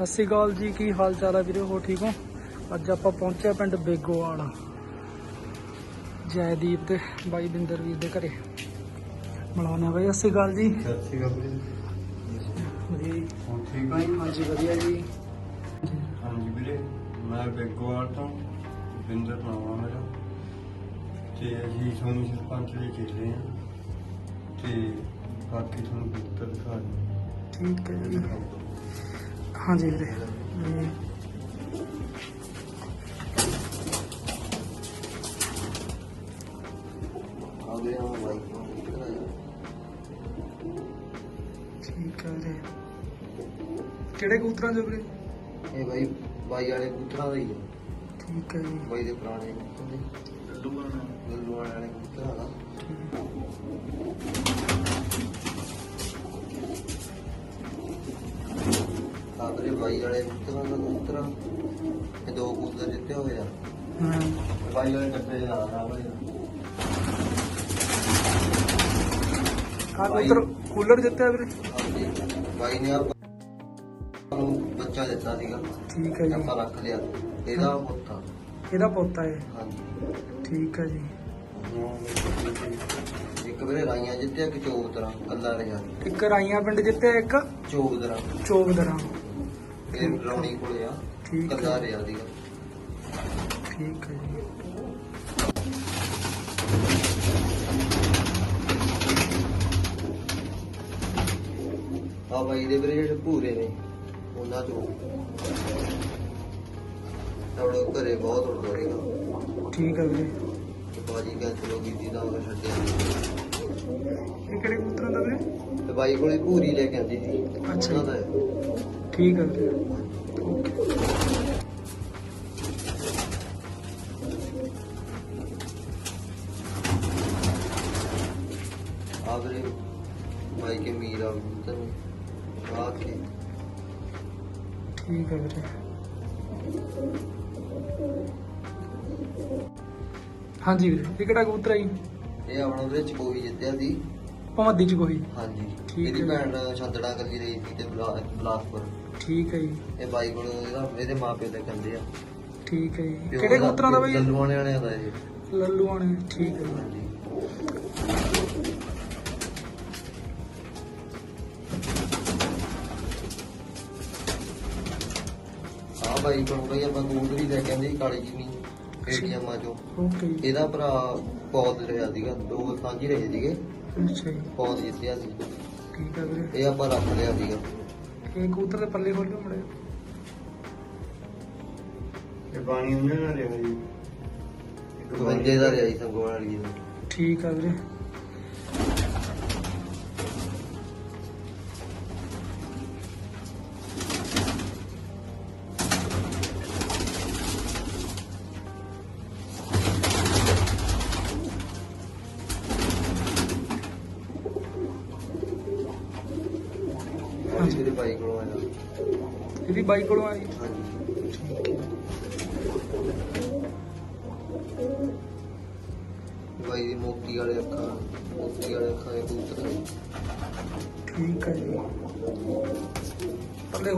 ਸਤਿ ਸ਼੍ਰੀ ਅਕਾਲ ਜੀ ਕੀ ਹਾਲ ਚਾਲ ਹੈ ਵੀਰੇ? ਹੋ ਠੀਕ ਹੋ? ਅੱਜ ਆਪਾਂ ਪਹੁੰਚਿਆ ਪਿੰਡ ਬੇਗੋਵਾਲ। ਜੈਦੀਪ ਤੇ ਬਾਈ ਬਿੰਦਰ ਵੀਰ ਦੇ ਘਰੇ। ਮਿਲਾਉਂਦੇ ਆ ਬਾਈ ਸਤਿ ਸ਼੍ਰੀ ਅਕਾਲ ਜੀ। ਸਤਿ ਸ਼੍ਰੀ ਅਕਾਲ ਜੀ। ਹੁਣ ਠੀਕ ਆ ਜੀ ਹਾਂਜੀ ਵਧੀਆ ਜੀ। ਹਾਂਜੀ ਵੀਰੇ ਮੈਂ ਬੇਗੋਵਾਲ ਤੋਂ ਬਿੰਦਰ ਨਾਮ ਆ ਮੇਰਾ। ਤੇ ਅਸੀਂ ਸੋਨੀ ਸਰਪੰਚ ਦੇ ਚੇਲੇ ਆ। ਤੇ ਬਾਕੀ ਤੁਹਾਨੂੰ ਪੁੱਤਰ ਦਿਖਾ ਠੀਕ ਹੈ ਜੀ। ਦਿੰਦਾ ਹਾਂਜੀ ਵੀਰੇ। ਆ ਠੀਕ ਵੀਰੇ। ਕਿਹੜੇ ਕਬੂਤਰਾਂ ਜੋ ਵੀਰੇ? ਇਹ ਬਾਈ ਬਾਈ ਵਾਲੇ ਪੁੱਤਰਾਂ ਦਾ ਹੀ ਆ। ਠੀਕ ਹੈ ਜੀ। ਬਾਈ ਦੇ ਪੁਰਾਣੇ ਪੁੱਤਰ ਦੇ ਲੱਲੂ ਵਾਲੇ। ਪੁੱਤਰਾਂ ਦਾ। ਆਦਰੇ ਬਾਈ ਵਾਲੇ ਪੁੱਤਰਾਂ ਦਾ ਪੁੱਤਰਾ ਇਹ ਦੋ ਕਬੂਤਰ ਜਿੱਤੇ ਹੋਏ ਆ। ਹਾਂ। ਬਾਈ ਵਾਲੇ ਡੱਬੇ ਦੇ ਨਾਲ ਆ ਬਾਈ। ਆ ਕਬੂਤਰ ਕੂਲਰ ਜਿੱਤਿਆ ਵੀਰੇ? ਬਾਈ ਨੇ ਆਪਾਂ ਨੂੰ ਬੱਚਾ ਦਿੱਤਾ ਸੀਗਾ। ਠੀਕ ਹੈ ਜੀ। ਆਪਾਂ ਰੱਖ ਲਿਆ। ਇਹਦਾ ਪੁੱਤਾ ਇਹਦਾ ਪੋਤਾ ਹੈ ਹਾਂਜੀ। ਠੀਕ ਹੈ ਜੀ। ਇੱਕ ਵੀਰੇ ਰਾਈਆਂ ਜਿੱਤਿਆ ਕਿ ਚੋਬ ਤਰ੍ਹਾਂ ਅੱਲਾ ਰਿਹਾ ਇੱਕ ਰਾਈਆਂ ਪਿੰਡ ਜਿੱਤਿਆ ਇੱਕ ਚੋਬ ਤਰ੍ਹਾਂ ਚੋਗਦਰਾ ਇਹ ਰੌਣੀ ਕੋਲੇ ਆ ਠੀਕ ਹੈ। ਕੱਲਾ ਰਿਹਾ ਸੀਗਾ ਠੀਕ ਹੈ ਜੀ। ਆ ਬਾਈ ਦੇ ਵੀਰੇ ਜਿਹੜੇ ਭੂਰੇ ਨੇ ਉਹਨਾਂ ਚੋਂ। ਤੜੋ ਘਰੇ ਬਹੁਤ ਉੜਦਾ ਸੀਗਾ ਠੀਕ ਹੈ ਵੀਰੇ। ਤੇ ਬਾਜੀ ਕਾ ਚਲੋ ਕੀਤੀ ਦਾ ਉਹ ਛੱਡਿਆ। ਇਹ ਕਿਹੜੇ ਕਬੂਤਰਾਂ ਦਾ ਵੀਰੇ? ਤੇ ਬਾਈ ਕੋਲੇ ਭੂਰੀ ਲੈ ਕੇ ਆਂਦੀ ਸੀ। ਅੱਛਾ। ਉਹਨਾਂ ਦਾ ਹੈ। ਠੀਕ ਹੈ ਵੀਰੇ ਓਕੇ ਆ ਵੀਰੇ ਬਾਈ ਕੇ ਮੀਰਾ ਕਬੂਤਰ ਨੇ ਆ ਕੇ? ਠੀਕ ਹੈ ਵੀਰੇ। ਹਾਂਜੀ ਵੀਰੇ ਇਹ ਕਿਹੜਾ ਕਬੂਤਰ ਹੈ ਜੀ? ਇਹ ਆਪਣਾ ਵੀਰੇ ਚਕੋਈ ਜਿੱਤਿਆ ਸੀ। ਭਮੱਦੀ ਚ ਕੋਈ? ਹਾਂਜੀ। ਠੀਕ ਇਹਦੀ ਹੈ। ਭੈਣ ਛੰਦੜਾ ਕਰੀ ਰਹੀ ਸੀ ਤੇ ਬਲਾ- ਬਲਾਸਪੁਰ ਠੀਕ ਹੈ ਜੀ। ਇਹ ਬਾਈ ਕੋਲ ਇਹਦਾ ਇਹਦੇ ਮਾਪੇ ਦੇ ਕੰਦੇ ਆ। ਠੀਕ ਹੈ ਜੀ। ਪਿਓ ਕਿਹੜੇ ਕਬੂਤਰਾਂ ਦਾ ਬਾਈ? ਲੱਲੂਆਣੇ ਵਾਲਿਆਂ ਦਾ ਇਹ। ਲੱਲੂਆਣੇ ਠੀਕ ਹੈ ਜੀ। ਹਾਂਜੀ। ਆ ਬਾਈ ਕੋਲ ਬਈ ਆਪਾਂ ਕਬੂਤਰੀ ਲੈ ਕੇ ਆਂਦੇ ਸੀ ਕਾਲੀ ਜਿਮੀ ਏਟੀਐਮਾਂ ਚੋਂ। ਓਕੇ ਜੀ। ਇਹਦਾ ਭਰਾ ਪੌਦ ਰਿਹਾ ਸੀਗਾ ਦੋ ਸਾਂਝੀ ਰਹੇ ਸੀਗੇ। ਅੱਛਾ ਜੀ। ਪੌਦ ਜਿੱਤਿਆ ਸੀ। ਠੀਕ ਹੈ ਵੀਰੇ। ਇਹ ਆਪਾਂ ਰੱਖ ਲਿਆ ਸੀਗਾ। ਇਹ ਕਬੂਤਰ ਦੇ ਪੱਲੇ ਖੋਲੋ ਮੜੇ ਇਹ ਪਾਣੀ ਉਹਨਾਂ ਨਾਲ ਰਿਹਾ ਜੀ। ਗਵੰਜੇ ਦਾ ਰਿਹਾ ਜੀ ਸੰਗੋਲ ਵਾਲੀ ਦਾ। ਠੀਕ ਹੈ ਵੀਰੇ। ਇਹਦੀ ਬਾਈ ਕੋਲੋਂ ਆਈ ਹਾਂਜੀ ਬਾਈ ਦੀ ਮੋਤੀ ਵਾਲੇ ਅੱਖਾਂ ਮੋਤੀ ਵਾਲੇ ਅੱਖਾਂ ਦੇ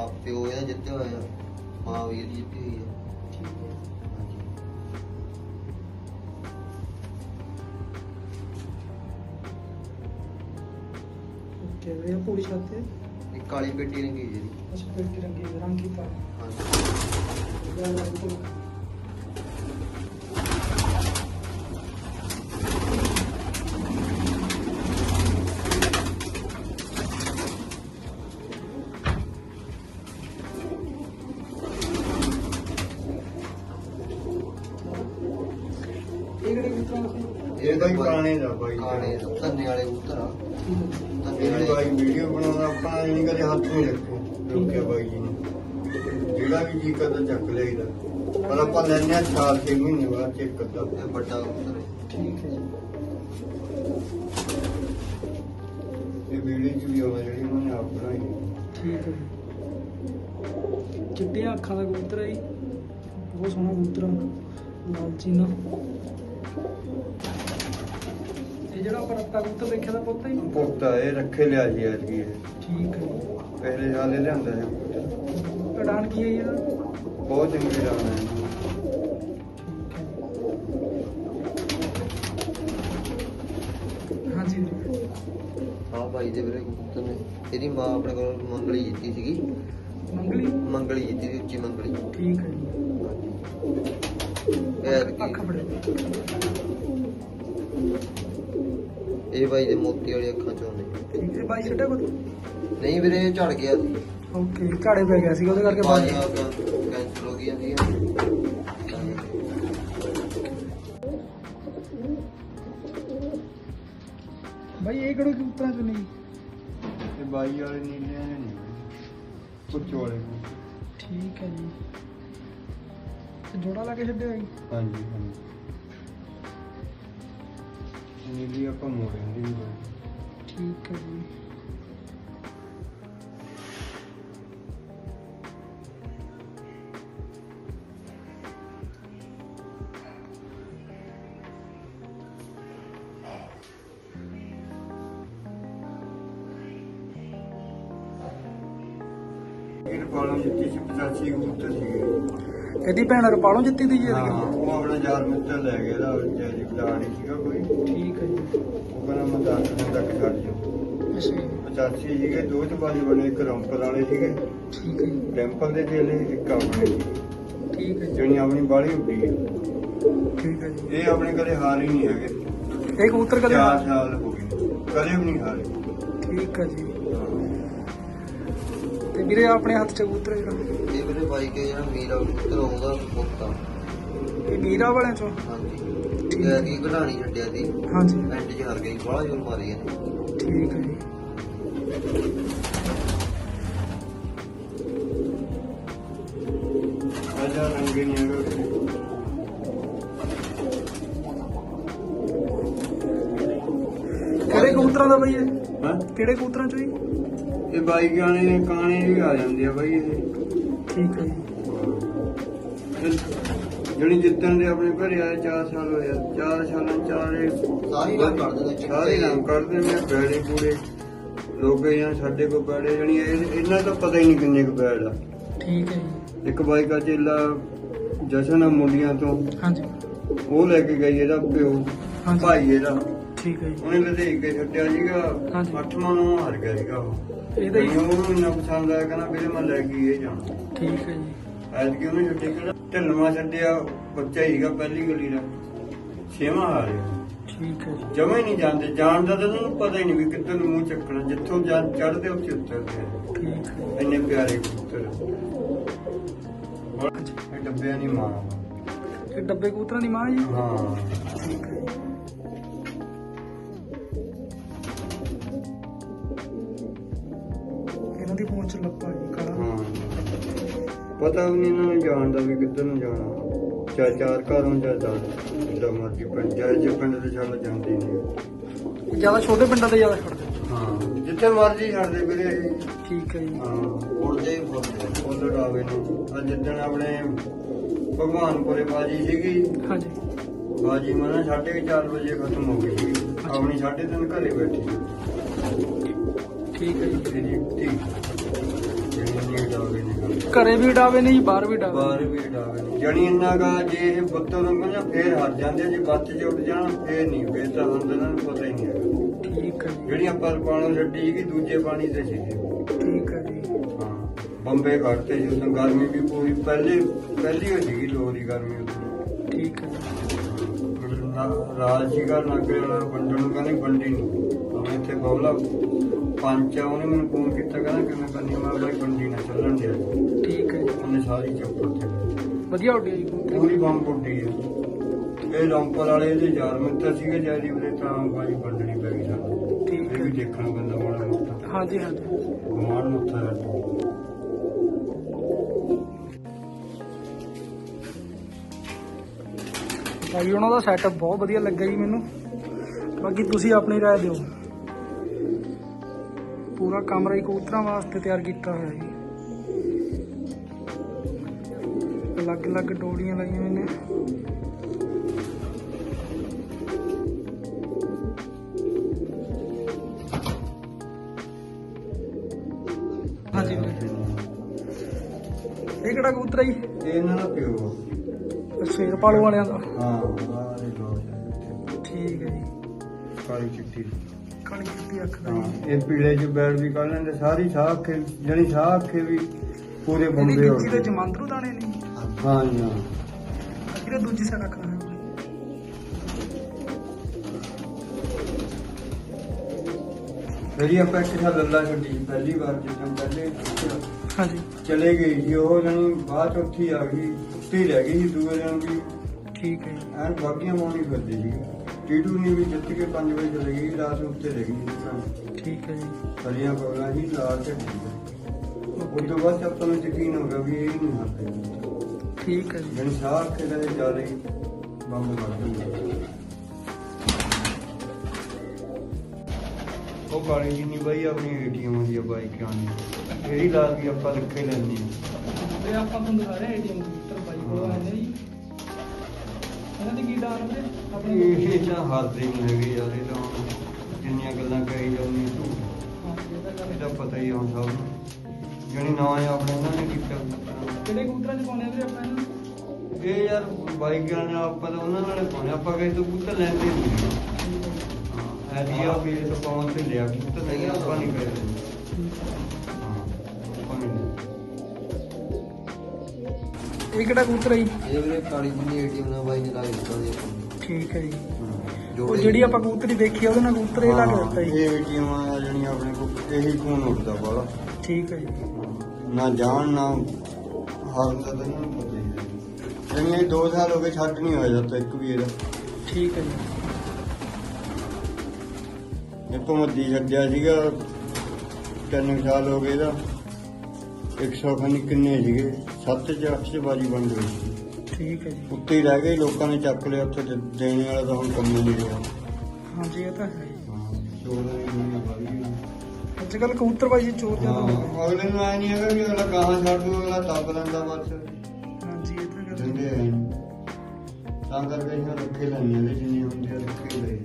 ਮਾਂ ਪਿਓ ਇਹਦਾ ਜਿੱਤੇ ਹੋਇਆ ਆ ਮਾਂ ਵੀਰ ਦੀ ਜਿੱਤੀ ਹੋਈ ਆ। ਠੀਕ ਹੈ ਹਾਂਜੀ। ਓਕੇ ਵੀਰੇ ਇਹ ਪੂਰੀ ਛੱਤ ਹੈ ਇਹ ਕਾਲੀ ਪੇਟੀ ਰੰਗੀ ਜਿਹੜੀ ਅੱਛਾ ਫਿਰ ਰੰਗੀ ਰੰਗ ਕੀਤਾ ਹਾਂਜੀ। ਇਹ ਕਿਹੜੇ ਕਬੂਤਰਾਂ ਦਾ ਇਹ ਬਾਈ ਕਾਣੇ ਦਾ ਬਾਈ। ਦਾ ਧੰਨੇ ਵਾਲੇ ਕਬੂਤਰ ਆ। ਧੰਨੇ ਇਹ ਵਾਲੇ ਬਾਈ ਵੀਡੀਓ ਬਣਾਉਂਦਾ ਆਪਾਂ ਨਹੀਂ ਕਦੇ ਹੱਥ ਨਹੀਂ ਰੱਖੋ ਰੁਕਿਆ ਬਾਈ ਜੀ ਨੇ। ਜਿਹੜਾ ਵੀ ਜੀ ਕਰਦਾ ਚੱਕ ਲਈਦਾ ਪਰ ਆਪਾਂ ਲੈਣੇ ਆ 4-6 ਮਹੀਨੇ ਬਾਅਦ ਚੈੱਕ ਕਰਦਾ। ਇਹ ਵੱਡਾ ਕਬੂਤਰ ਹੈ। ਠੀਕ ਹੈ ਇਹ ਵੀਡੀਓ ਚ ਵੀ ਆਉਂਦਾ ਜਿਹੜੀ ਉਹਨੇ ਆਪ ਬਣਾਈ। ਠੀਕ ਹੈ ਜੀ। ਚਿੱਟੀਆਂ ਅੱਖਾਂ ਦਾ ਕਬੂਤਰ ਹੈ ਜੀ। ਬਹੁਤ ਸੋਹਣਾ ਕਬੂਤਰ ਆ। ਲਾਲਚੀ ਨਾ। ਇਹ ਜਿਹੜਾ ਆਪਾਂ ਰੱਤਾ ਕਬੂਤਰ ਦੇਖਿਆ ਤਾਂ ਪੁੱਤ ਹੀ ਪੁੱਤਾ ਇਹ ਰੱਖੇ ਲਿਆ ਜੀ ਅੱਜ ਕੀ ਠੀਕ ਹੈ। ਪਹਿਲੇ ਸਾਲੇ ਲਿਆਂਦਾ ਕਬੂਤਰ। ਉਡਾਨ ਕੀ ਹੈ ਇਹਦਾ? ਬਹੁਤ ਚੰਗੀ ਰਾਮ ਹੈ ਹੈ ਹਾਂਜੀ। ਹਾਂ ਭਾਈ ਦੇ ਵੀਰੇ ਕਬੂਤਰ ਨੇ। ਇਹਦੀ ਮਾਂ ਆਪਣੇ ਕੋਲ ਮੰਗਲੀ ਜਿੱਤੀ ਸੀਗੀ। ਮੰਗਲੀ? ਮੰਗਲੀ ਜਿੱਤੀ ਸੀ ਉੱਚੀ ਮੰਗਲੀ। ਠੀਕ ਹੈ ਜੀ। ਇਹ ਅੱਖ ਫੜੇ ਇਹ ਭਾਈ ਦੇ ਮੋਤੀ ਵਾਲੀ ਅੱਖਾਂ ਚੋਂ ਨੇ ਠੀਕ ਹੈ ਬਾਈ ਛੱਡਿਆ ਕੋ ਨਹੀਂ ਵੀਰੇ ਇਹ ਝੜ ਗਿਆ ਸੀ। ਓਕੇ ਝਾੜੇ ਪੈ ਗਿਆ ਸੀ ਉਹਦੇ ਕਰਕੇ ਬਾਈ ਬਾਜੀਆਂ ਕੈਂਸਲ ਹੋ ਗਈਆਂ ਸੀ ਬਾਈ ਇਹ ਕਿਹੜੇ ਕਬੂਤਰਾਂ ਚੋਂ ਨਹੀਂ? ਇਹ ਬਾਈ ਵਾਲੇ ਨੀਲੇ ਨੇ ਨਹੀਂ ਕੁੱਚ ਵਾਲੇ। ਠੀਕ ਹੈ ਜੀ। ਤੇ ਜੋੜਾ ਲਾ ਕੇ ਛੱਡਿਆ ਜੀ। ਹਾਂਜੀ ਹਾਂਜੀ। ਨੀਲੀ ਆਪਾਂ ਮੋੜ ਜਾਂਦੀ ਸੀ ਬਾਈ ਠੀਕ ਹੈ ਜੀ। ਇਹ ਪਾਲੋਂ ਜਿੱਤੀ ਸੀ 85 ਕਬੂਤਰ ਸੀਗੇ। ਇਹਦੀ ਭੈਣ ਰਪਾਲੋਂ ਜਿੱਤੀ ਦੀ ਜੀ ਹਾਂ ਇਹਦੀ ਉਹ ਆਪਣਾ ਯਾਰ ਮਿੱਤਰ ਲੈ ਗਿਆ ਦਾ ਜੈਰੀ ਬਦਾੜੀ ਸੀਗਾ ਕੋਈ। ਠੀਕ ਹੈ ਜੀ। ਉਹ ਕਹਿੰਦਾ ਮੈਂ 10 ਦਿਨ ਤੱਕ ਛੱਡ ਜਾਊਂ। ਅੱਛਾ ਜੀ। 85 ਸੀਗੇ ਦੋ ਚ ਬਾਜੀ ਬਣੇ ਇੱਕ ਰੰਪਰ ਵਾਲੇ ਸੀਗੇ। ਠੀਕ ਹੈ ਜੀ। ਟੈਂਪਲ ਦੇ ਚੇਲੇ ਇੱਕ ਆਪਣੇ। ਠੀਕ ਹੈ ਜੀ। ਜਿਹੜੀ ਆਪਣੀ ਬਾੜੀ ਉੱਡੀ ਹੈ। ਠੀਕ ਹੈ ਜੀ। ਇਹ ਆਪਣੇ ਕਦੇ ਹਾਰ ਹੀ ਨਹੀਂ ਹੈਗੇ। ਇਹ ਕਬੂਤਰ ਕਦੇ ਚਾਰ ਸਾਲ ਹੋ ਗਏ। ਕਦੇ ਵੀ ਨਹੀਂ ਹਾਰੇ। ਠੀਕ ਹੈ ਜੀ। ਵੀਰੇ ਆਪਣੇ ਹੱਥ ਚ ਕਬੂਤਰ ਹੈ ਜਿਹੜਾ। ਇਹ ਵੀਰੇ ਬਾਈ ਕੇ ਜਿਹੜਾ ਮੀਰਾ ਕਬੂਤਰ ਆਉਂਦਾ ਪੁੱਤਾ ਇਹ ਮੀਰਾ ਵਾਲਿਆਂ ਚੋਂ? ਹਾਂਜੀ। ਇਹ ਕੀ ਕਢਾਣੀ ਛੱਡਿਆ ਸੀ। ਹਾਂਜੀ। ਐਂਡ 'ਚ ਹਾਰ ਗਈ ਬੜਾ ਜ਼ੋਰ ਮਾਰੀ ਇਹਨੇ। ਠੀਕ ਹੈ ਜੀ। ਰਾਜਾ ਰੰਗੇ ਨਹੀਂ ਹੈਗਾ ਉੱਥੇ। ਕਿਹੜੇ ਕਬੂਤਰਾਂ ਦਾ ਬਈ ਇਹ? ਹੈਂ? ਕਿਹੜੇ ਕਬੂਤਰਾਂ ਚੋਂ ਜੀ? ਇਹ ਬਾਈ ਗਾਣੇ ਕਾਣੇ ਵੀ ਆ ਜਾਂਦੇ ਆ ਬਾਈ ਇਹ। ਠੀਕ ਹੈ ਜੀ। ਜਿਹੜੀ ਜਿੱਤਣ ਦੇ ਆਪਣੇ ਘਰੇ ਆਏ 4 ਸਾਲ ਹੋਇਆ 4 ਸਾਲਾਂ ਚ ਚਾਰੇ ਸਾਰੀ ਰੰਗ ਕੱਢ ਦਿੰਦੇ ਚਿੱਟੇ। ਸਾਰੇ ਰੰਗ ਕੱਢਦੇ ਨੇ ਬੈੜੇ ਪੂਰੇ ਲੋਕੇ ਜਾਂ ਸਾਡੇ ਕੋਲ ਬੈੜੇ ਜਣੀ ਇਹਨਾਂ ਦਾ ਪਤਾ ਹੀ ਨਹੀਂ ਕਿੰਨੇ ਕੁ ਬੈੜ ਆ। ਠੀਕ ਹੈ ਜੀ। ਇੱਕ ਬਾਈ ਦਾ ਚੇਲਾ ਜਸ਼ਨ ਆ ਮੁੰਡੀਆਂ ਤੋਂ। ਹਾਂਜੀ। ਉਹ ਲੈ ਕੇ ਗਈ ਇਹਦਾ ਪਿਓ। ਭਾਈ ਇਹਦਾ। ਠੀਕ ਹੈ ਜੀ। ਉਹਨੇ ਲਦੇ ਕੇ ਛੱਡਿਆ ਸੀਗਾ ਹਾਂਜੀ। ਅੱਠਵਾਂ ਨੂੰ ਹਾਰ ਗਿਆ ਸੀਗਾ ਉਹ। ਇਹਦਾ ਹੀ ਉਹਨੂੰ ਇੰਨਾ ਪਸੰਦ ਆਇਆ ਕਹਿੰਦਾ ਵੀਰੇ ਮੈਂ ਲੈ ਕੇ ਇਹ ਜਾਣਾ। ਠੀਕ ਹੈ ਜੀ। ਐਤਕੀ ਉਹਨੇ ਛੱਡੇ ਕਿਹੜਾ ਢਿੱਲਵਾਂ ਛੱਡਿਆ ਬੱਚਾ ਹੀਗਾ ਪਹਿਲੀ ਗਲੀ ਦਾ। ਛੇਵਾਂ ਹਾਰਿਆ ਠੀਕ ਹੈ ਜੀ। ਜਮਾ ਹੀ ਨਹੀਂ ਜਾਂਦੇ ਜਾਣ ਦਾ ਤਾਂ ਉਹਨਾਂ ਪਤਾ ਹੀ ਨਹੀਂ ਵੀ ਕਿੱਧਰ ਨੂੰ ਮੂੰਹ ਚੱਕਣਾ ਜਿੱਥੋਂ ਜਾਂ ਚੜਦੇ ਉੱਥੇ ਉਤਰਦੇ ਆ। ਠੀਕ ਹੈ ਇੰਨੇ ਪਿਆਰੇ ਕਬੂਤਰ। ਇਹ ਡੱਬਿਆਂ ਦੀ ਮਾਂ ਵਾ। ਇਹ ਡੱਬੇ ਕਬੂਤਰਾਂ ਦੀ ਮਾਂ ਹੈ ਜੀ? ਹਾਂ। ਠੀਕ ਹੈ ਜੀ। ਲੱਪਾ ਜੀ ਕਾਲਾ ਹਾਂ। ਪਤਾ ਵੀ ਨਹੀਂ ਇਹਨਾਂ ਨੂੰ ਜਾਣ ਦਾ ਵੀ ਕਿੱਧਰ ਨੂੰ ਜਾਣਾ। ਚਾਰ ਚਾਰ ਘਰੋਂ ਜਾਂ ਦਸ ਜਿੱਦਾਂ ਮਰਜ਼ੀ ਪਿੰਡ ਜਾਏ ਜੇ ਪਿੰਡ ਦੇ ਛੱਡ ਜਾਂਦੇ ਨਹੀਂ ਜ਼ਿਆਦਾ ਛੋਟੇ ਪਿੰਡਾਂ ਤੇ ਜ਼ਿਆਦਾ ਛੱਡਦੇ ਹਾਂ ਜਿੱਥੇ ਮਰਜ਼ੀ ਛੱਡਦੇ ਵੀਰੇ। ਠੀਕ ਹੈ ਜੀ। ਹਾਂ ਉੜਦੇ ਹੀ ਡਾਵੇ ਨੇ। ਅੱਜ ਜਿੱਦਣ ਆਪਣੇ ਭਗਵਾਨਪੁਰੇ ਬਾਜੀ ਸੀਗੀ ਹਾਂਜੀ। ਬਾਜੀ ਮਨਾ 4:30 ਵਜੇ ਖਤਮ ਹੋ ਗਈ ਸੀ ਆਪਣੀ 3:30 ਘਰੇ ਬੈਠੀ। ਠੀਕ ਹੈ ਜੀ। ਡਾਵੇ ਨੇ ਘਰੇ ਵੀ ਡਾਵੇ ਨਹੀਂ ਬਾਹਰ ਵੀ ਡਾਵੇ ਬਾਹਰ ਵੀ ਡਾਵੇ ਨੇ ਜਣੀ ਇੰਨਾ ਗਾ ਜੇ ਇਹ ਬੱਤੋਂ ਨੂੰ ਕਹਿੰਦਾ ਫੇਰ ਹਟ ਜਾਂਦੇ ਆ, ਜੇ ਬੱਤ ਚ ਉੱਡ ਜਾਣ ਫੇਰ ਨਹੀਂ ਫੇਰ ਤਾਂ ਹੁੰਦਾ ਇਹਨਾਂ ਨੂੰ ਪਤਾ ਹੀ ਨਹੀਂ ਹੈਗਾ। ਠੀਕ ਹੈ ਜੀ। ਜਿਹੜੀਆਂ ਪਰ ਪਾਣੋਂ ਛੱਡੀ ਸੀਗੀ ਦੂਜੇ ਪਾਣੀ ਤੇ ਸੀਗੀ ਠੀਕ ਹੈ ਜੀ। ਹਾਂ ਬੰਬੇ ਕੱਢਤੇ ਸੀ ਉਦੋਂ ਗਰਮੀ ਵੀ ਪੂਰੀ ਪਹਿਲੇ ਪਹਿਲੀ ਹੋਈ ਸੀਗੀ ਲੋਰੀ ਗਰਮੀ ਉਦੋਂ ਠੀਕ ਹੈ ਜੀ। ਰਾਜ ਸੀਗਾ ਨਾਗਰੇ ਵਾਲਾ ਵੰਡਣ ਨੂੰ ਕਹਿੰਦੇ ਵੰਡੀ ਨਹੀਂ ਉਹਨੇ ਇੱਥੇ ਬੌਲਾ ਪੰਜ ਉਹਨੇ ਮੈਨੂੰ ਫੋਨ ਕੀਤਾ ਕਹਿੰਦਾ ਕਿਵੇਂ ਕਰਨੀ ਮੈਂ ਬਾਈ ਬੰਦੀ ਨਾ ਚੱਲਣ ਦਿਆ। ਠੀਕ ਹੈ। ਉਹਨੇ ਸਾਰੀ ਚੱਪ ਉੱਤੇ ਵਧੀਆ ਉੱਡੀ ਜੀ ਪੂਰੀ ਬੰਬ ਉੱਡੀ ਹੈ ਇਹ ਰੌਂਪਲ ਵਾਲੇ ਇਹਦੇ ਯਾਰ ਮਿੱਤਰ ਸੀਗੇ ਜੈਦੀ ਉਹਦੇ ਤਾਂ ਬਾਈ ਬੰਦਣੀ ਪੈ ਗਈ ਸਾਨੂੰ ਠੀਕ ਇਹ ਵੀ ਦੇਖਣਾ ਪੈਂਦਾ ਹਾਂਜੀ ਹਾਂਜੀ। ਗੁਆਂਢ ਨੂੰ ਉੱਥੇ ਰੱਖੋ ਬਾਈ ਉਹਨਾਂ ਦਾ ਸੈਟਅਪ ਬਹੁਤ ਵਧੀਆ ਲੱਗਾ ਜੀ ਮੈਨੂੰ। ਬਾਕੀ ਤੁਸੀਂ ਆਪਣੀ ਰਾਏ ਦਿਓ। ਪੂਰਾ ਕਮਰਾ ਹੀ ਕਬੂਤਰਾਂ ਵਾਸਤੇ ਤਿਆਰ ਕੀਤਾ ਹੋਇਆ ਜੀ ਅਲੱਗ ਅਲੱਗ ਡੋਰੀਆਂ ਲਾਈਆਂ ਹੋਈਆਂ ਨੇ ਹਾਂਜੀ। ਇਹ ਕਿਹੜਾ ਕਬੂਤਰ ਹੈ ਜੀ ਇਹ ਇਹਨਾਂ ਦਾ ਪਿਓ ਆ। ਸ਼ੇਰ ਪਾਲੋ ਵਾਲਿਆਂ ਦਾ ਹਾਂ ਇਹ ਦੋ। ਠੀਕ ਹੈ ਜੀ ਕਾਲੀ ਚਿੱਟੀ ਅੱਖ ਦਾ ਹਾਂ ਇਹ ਪੀਲੇ ਚ ਬੈਡ ਵੀ ਕੱਢ ਲੈਂਦੇ ਸਾਰੀ ਸਾਹ ਅੱਖੇ ਜਿਹੜੀ ਸਾਹ ਅੱਖੇ ਵੀ ਪੂਰੇ ਇਹਦੀ ਬੰਦੇ ਹੋ ਗਿੱਚੀ ਦੇ ਗਏ ਜਮਾਂਦਰੂ ਦਾਣੇ ਨੇ ਜੀ। ਹਾਂ ਜੀ ਹਾਂ। ਕਿਹੜੇ ਦੂਜੀ ਸਾਈਡ ਰੱਖਣਾ ਹੈ। ਮੇਰੀ ਆਪਾਂ ਇੱਕ ਸਾਲ ਲੱਲਾ ਛੱਡੀ ਸੀ ਪਹਿਲੀ ਵਾਰ ਜਦੋਂ ਪਹਿਲੇ ਹਾਂਜੀ। ਚਲੇ ਗਈ ਸੀ ਉਹ ਜਣੀ ਬਾਅਦ ਚ ਉੱਥੇ ਹੀ ਆ ਗਈ ਉੱਥੇ ਹੀ ਰਹਿ ਗਈ ਸੀ ਦੂਏ ਦਿਨ ਵੀ। ਠੀਕ ਹੈ ਐਨ ਬਾਗੀਆਂ ਮੋਣੀ ਫਿਰਦੀ ਸੀ ਟੀਟੂ ਨੇ ਵੀ ਜਿੱਤ ਕੇ 5 ਵਜੇ ਚਲੇ ਗਈ ਰਾਤ ਨੂੰ ਉੱਤੇ ਰਹਿ ਗਈ ਠੀਕ ਹੈ ਜੀ। ਫਲੀਆਂ ਕੋਲਾਂ ਹੀ ਲਾਲ ਤੇ ਉਸ ਤੋਂ ਬਾਅਦ ਆਪਾਂ ਨੂੰ ਯਕੀਨ ਹੋ ਗਿਆ ਵੀ ਇਹ ਨਹੀਂ ਹੱਥ ਠੀਕ ਹੈ ਜੀ। ਜਣੀ ਸਾਹ ਅੱਖੇ ਦਾ ਜ਼ਿਆਦਾ ਹੀ ਬੰਬ ਮਾਰ ਦਿੰਦਾ ਉਹ ਕਾਲੀ ਜੀ ਨਹੀਂ ਬਾਈ ਆਪਣੀ ਏਟੀਐਮ ਦੀ ਆ ਬਾਈਕ ਆਣੀ ਇਹਦੀ ਲਾਲ ਵੀ ਆਪਾਂ ਰੱਖੇ ਲੈਣੀ ਤੇ ਆਪਾਂ ਤੁਹਾਨੂੰ ਦਿਖਾ ਰਹੇ ਏਟੀਐਮ ਕਬੂਤਰ ਬਾਈ ਕੋਲ ਆਏ ਨੇ ਜੀ। ਇਹਨਾਂ ਦੀ ਕੀ ਦਾਨ ਵੀਰੇ? ਆਪਣੇ ਇਹ ਤਾਂ ਹੱਦ ਹੀ ਨਹੀਂ ਹੈਗੀ ਯਾਰ ਇਹ ਤਾਂ ਹੁਣ ਜਿੰਨੀਆਂ ਗੱਲਾਂ ਕਹੀ ਹਾਂ, ਗੱਲ ਹੈ। ਇਹਦਾ ਪਤਾ ਹੀ ਆ ਹੁਣ ਸਭ ਨੂੰ। ਜਣੀ ਨਾ ਆ ਆਪਣੇ ਇਹਨਾਂ ਨੇ ਕੀਤਾ। ਕਿਹੜੇ ਕਬੂਤਰਾਂ ਚ ਪਾਉਂਦੇ ਆ ਵੀਰੇ ਆਪਾਂ ਇਹਨੂੰ? ਇਹ ਯਾਰ ਬਾਈਕਾਂ ਨਾਲ ਆਪਾਂ ਤਾਂ ਉਹਨਾਂ ਨਾਲ ਪਾਉਣੇ ਆਪਾਂ ਕਿਸੇ ਤੋਂ ਕਬੂਤਰ ਲੈਂਦੇ ਨਹੀਂ। ਹਾਂ। ਐਸੀ ਆ ਇਹ ਤਾਂ ਪਾਉਣ ਤੇ ਲਿਆ ਕਬੂਤਰ ਨਹੀਂ ਆਪਾਂ ਨਹੀਂ ਕਰਦੇ ਇਹ ਕਿਹੜਾ ਕਬੂਤਰ ਹੈ ਜੀ? ਇਹ ਵੀਰੇ ਕਾਲੀ ਜਿੰਨੀ ਏਟੀਐਮ ਨਾਲ ਬਾਈ ਨੇ ਲਾ ਕੇ ਦਿੱਤਾ ਜੀ ਆਪਾਂ ਨੂੰ। ਠੀਕ ਹੈ। ਜੀ ਉਹ ਜੋੜੇ ਜਿਹੜੀ ਆਪਾਂ ਕਬੂਤਰੀ ਦੇਖੀ ਆ ਉਹਦੇ ਨਾਲ ਕਬੂਤਰ ਇਹ ਲੱਗ ਦਿੱਤਾ ਜੀ। ਇਹ ਟੀਮਾਂ ਆ ਜਿਹੜੀਆਂ ਆਪਣੇ ਕੋਲ ਇਹੀ ਖੂਨ ਉੱਡਦਾ ਬਾਲਾ ਠੀਕ ਹੈ ਜੀ। ਨਾ ਜਾਣ ਨਾ ਹਾਰਨ ਦਾ ਤਾਂ ਇਹਨਾਂ ਨੂੰ ਪਤਾ ਹੀ ਨਹੀਂ ਜਿਹੜੀਆਂ ਇਹ 2 ਸਾਲ ਹੋ ਗਏ ਛੱਡ ਨਹੀਂ ਹੋਇਆ ਜਦ ਤੱਕ ਇੱਕ ਵੀ ਇਹਦਾ। ਠੀਕ ਹੈ ਜੀ। ਇਹ ਭਮੱਦੀ ਛੱਡਿਆ ਸੀਗਾ ਤਿੰਨ ਕੁ ਸਾਲ ਹੋ ਗਏ ਇਹਦਾ। 100 ਖਨੀ ਕਿੰਨੇ ਸੀਗੇ? 7 ਚ 8 ਚ ਬਾਜੀ ਬਣ ਗਈ। ਸੀ ਠੀਕ ਹੈ ਜੀ। ਉੱਤੇ ਹੀ ਰਹਿ ਗਏ ਲੋਕਾਂ ਨੇ ਚੱਕ ਲਿਆ ਉੱਥੇ ਦੇ- ਦੇਣ ਵਾਲਾ ਤਾਂ ਹੁਣ ਕੰਮ ਹੀ ਨਹੀਂ ਰਿਹਾ। ਹਾਂਜੀ ਇਹ ਤਾਂ ਹੈ ਜੀ ਹਾਂ ਚੋਰ ਦੀ ਦੁਨੀਆ ਵਾਲੀ ਅੱਜ ਕੱਲ ਕਬੂਤਰ ਬਾਈ ਜੀ ਚੋਰ ਜ਼ਿਆਦਾ ਹੋ ਗਏ ਹਾਂ ਅਗਲੇ ਨੂੰ ਆਇਆ ਨਹੀਂ ਹੈਗਾ ਵੀ ਅਗਲਾ ਗਾਹਾਂ ਛੱਡ ਦੂ ਅਗਲਾ ਦੱਬ ਲੈਂਦਾ ਬਸ। ਹਾਂਜੀ ਇਹ ਤਾਂ ਗੱਲ ਦਿੰਦੇ ਹੈ। ਹੈ ਨੀ। ਤਾਂ ਕਰਕੇ ਇਹਨਾਂ ਰੱਖੇ ਲੈਣੀਆਂ ਨੇ ਜਿੰਨੀ ਹੁੰਦੀ ਆ ਰੱਖੇ ਲਏ।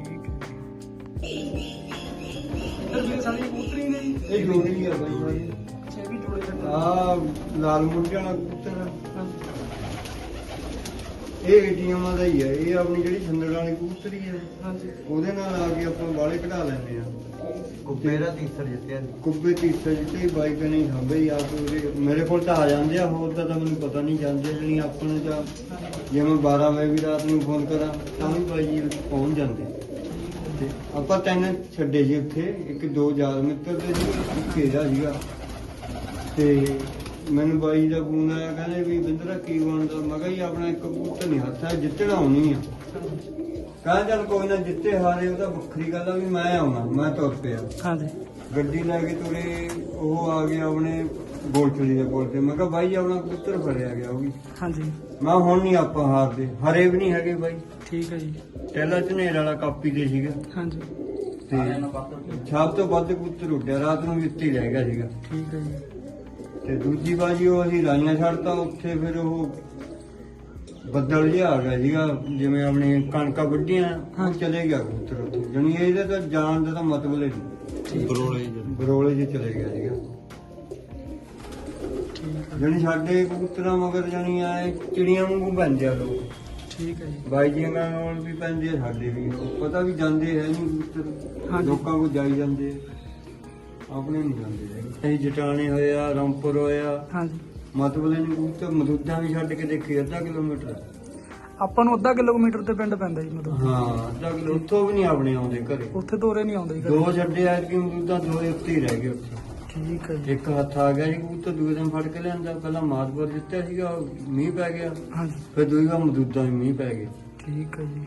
ਠੀਕ ਹੈ ਇੱਧਰ ਵੀ ਸਾਡੀ ਕਬੂਤਰੀ ਨੇ ਜੀ ਇਹ ਜੋੜੀ ਆ ਬਾਈ ਆ ਲਾਲ ਵਾਲਾ ਇਹ ਏਟੀਐਮ ਦਾ ਹੀ ਹੈ ਇਹ ਆਪਣੀ ਜਿਹੜੀ ਸੰਦੜ ਵਾਲੀ ਕਬੂਤਰੀ ਹੈ ਹਾਂਜੀ। ਉਹਦੇ ਨਾਲ ਆ ਕੇ ਆਪਾਂ ਬਾਲੇ ਕਢਾ ਲੈਂਦੇ ਆ। ਕੁੱਬੇ ਦਾ ਤੀਸਰ ਜਿੱਤਿਆ ਸੀ ਕੁੱਬੇ ਤੀਸਰੇ ਜਿੱਤੇ ਬਾਈਕ ਨਹੀਂ ਹੰਬੇ ਆ ਕੇ ਉਹਦੇ ਮੇਰੇ ਕੋਲ ਤਾਂ ਆ ਜਾਂਦੇ ਆ ਹੋਰ ਤਾਂ ਮੈਨੂੰ ਪਤਾ ਨਹੀਂ ਜਾਂਦੇ ਜਿਹੜੀ ਆਪਣੇ ਜਾਂ ਜੇ ਮੈਂ 12 ਵਜੇ ਵੀ ਰਾਤ ਨੂੰ ਫੋਨ ਕਰਾਂ ਤਾਂ ਵੀ ਬਾਈ ਜੀ ਪਹੁੰਚ ਜਾਂਦੇ ਤੇ ਆਪਾਂ ਤਿੰਨ ਛੱਡੇ ਸੀ ਉੱਥੇ ਇੱਕ ਦੋ ਯਾਰ ਮਿੱਤਰ ਤੇ ਸੀ ਇੱਕ ਇਹਦਾ ਸੀਗਾ। ਤੇ ਮੈਨੂੰ ਬਾਈ ਦਾ ਫੋਨ ਆਇਆ ਕਹਿੰਦੇ ਵੀ ਬਿੰਦਰਾ ਕੀ ਬਣਦਾ? ਮੈਂ ਕਿਹਾ ਜੀ ਆਪਣਾ ਇੱਕ ਕਬੂਤਰ ਨਹੀਂ ਹੱਥ ਹੈ ਜਿੱਤਣਾ ਹੋਣੀ ਆ। ਕਹਿੰਦਾ ਚੱਲ ਕੋਈ ਨਾ ਜਿੱਤੇ ਹਾਰੇ ਉਹ ਤਾਂ ਵੱਖਰੀ ਗੱਲ ਆ ਵੀ ਮੈਂ ਆਉਣਾ ਮੈਂ ਤੁਰ ਪਿਆ। ਹਾਂਜੀ। ਗੱਡੀ ਲੈ ਕੇ ਤੁਰੇ ਉਹ ਆ ਗਿਆ ਆਪਣੇ ਗੋਲਚਲੀ ਦੇ ਕੋਲ ਤੇ। ਮੈਂ ਕਿਹਾ ਬਾਈ ਆਪਣਾ ਕਬੂਤਰ ਫੜਿਆ ਗਿਆ ਉਹ ਵੀ। ਹਾਂਜੀ। ਮੈਂ ਹੁਣ ਨਹੀਂ ਆਪਾਂ ਹਾਰਦੇ ਹਰੇ ਵੀ ਨਹੀਂ ਹੈਗੇ ਬਾਈ। ਠੀਕ ਹੈ ਜੀ। ਪਹਿਲਾ ਝਨੇਰ ਵਾਲਾ ਕਾਪੀ ਦੇ ਸੀਗਾ। ਹਾਂਜੀ। ਤੇ ਸਭ ਤੋਂ ਵੱਧ ਕਬੂਤਰ ਉੱਡਿਆ ਰਾਤ ਨੂੰ ਵੀ ਉੱਤੇ ਹੀ ਰਹਿ ਗਿਆ ਸੀਗਾ। ਠੀਕ ਹੈ ਜੀ। ਤੇ ਦੂਜੀ ਬਾਜੀ ਉਹ ਅਸੀਂ ਰਾਈਆਂ ਛੱਡਤਾ ਉੱਥੇ ਫਿਰ ਉਹ ਬੱਦਲ ਜਿਹਾ ਆ ਗਿਆ ਸੀਗਾ ਜਿਵੇਂ ਆਪਣੀ ਕਣਕਾਂ ਵੱਢੀਆਂ ਉਹ ਹਾਂ। ਚਲੇ ਗਿਆ ਕਬੂਤਰ ਉੱਥੇ। ਜਣੀ ਇਹਦੇ ਤਾਂ ਜਾਣ ਦਾ ਤਾਂ ਮਤਲਬ ਹੀ ਨਹੀਂ। ਬਰੋਲੇ ਬਰੋਲੇ ਜੀ ਚਲੇ ਗਿਆ ਸੀਗਾ। ਜਣੀ ਸਾਡੇ ਕਬੂਤਰਾਂ ਮਗਰ ਜਣੀ ਆਏ ਚਿੜੀਆਂ ਵਾਂਗੂ ਪੈਂਦੇ ਆ ਲੋਕ। ਠੀਕ ਹੈ ਜੀ। ਬਾਈ ਜੀਆਂ ਨਾਲ ਵੀ ਪੈਂਦੇ ਆ ਸਾਡੇ ਵੀ। ਪਤਾ ਵੀ ਜਾਂਦੇ ਹੈ ਨਹੀਂ ਕਬੂਤਰ। ਲੋਕਾਂ ਕੋਲ ਜਾਈ ਜਾਂਦੇ ਆ। ਆਪਣੇ ਨਹੀਂ ਜਾਂਦੇ। ਅਸੀਂ ਜਟਾਣੇ ਹੋਇਆ ਰਾਮਪੁਰ ਹੋਇਆ ਹਾਂਜੀ। ਮਤਲਬ ਨਹੀਂ ਕਬੂਤਰ ਮਦੂਦਾਂ ਵੀ ਛੱਡ ਕੇ ਦੇਖੇ ਅੱਧਾ ਕਿਲੋਮੀਟਰ ਆਪਾਂ ਨੂੰ ਅੱਧਾ ਕਿਲੋਮੀਟਰ ਤੇ ਪਿੰਡ ਪੈਂਦਾ ਜੀ ਮਤਲਬ ਹਾਂ ਅੱਧਾ ਕਿਲੋ ਉੱਥੋਂ ਵੀ ਨਹੀਂ ਆਪਣੇ ਆਉਂਦੇ ਘਰੇ। ਉੱਥੇ ਤੋਰੇ ਨਹੀਂ ਆਉਂਦੇ ਜੀ ਦੋ ਛੱਡੇ ਆ ਕਿ ਮਦੂਦਾਂ ਦੋ ਉੱਤੇ ਹੀ ਰਹਿ ਗਏ ਉੱਥੇ। ਠੀਕ ਹੈ ਜੀ। ਇੱਕ ਹੱਥ ਆ ਗਿਆ ਜੀ ਕਬੂਤਰ ਦੂਏ ਦਿਨ ਫੜ ਕੇ ਲਿਆਂਦਾ। ਪਹਿਲਾਂ ਮਾਤਪੁਰ ਜਿੱਤਿਆ ਸੀਗਾ ਮੀਂਹ ਪੈ ਗਿਆ। ਹਾਂਜੀ। ਫਿਰ ਦੂਈ ਵਾਰ ਮਦੂਦਾਂ ਵੀ ਮੀਂਹ ਪੈ ਗਏ ਠੀਕ ਹੈ ਜੀ।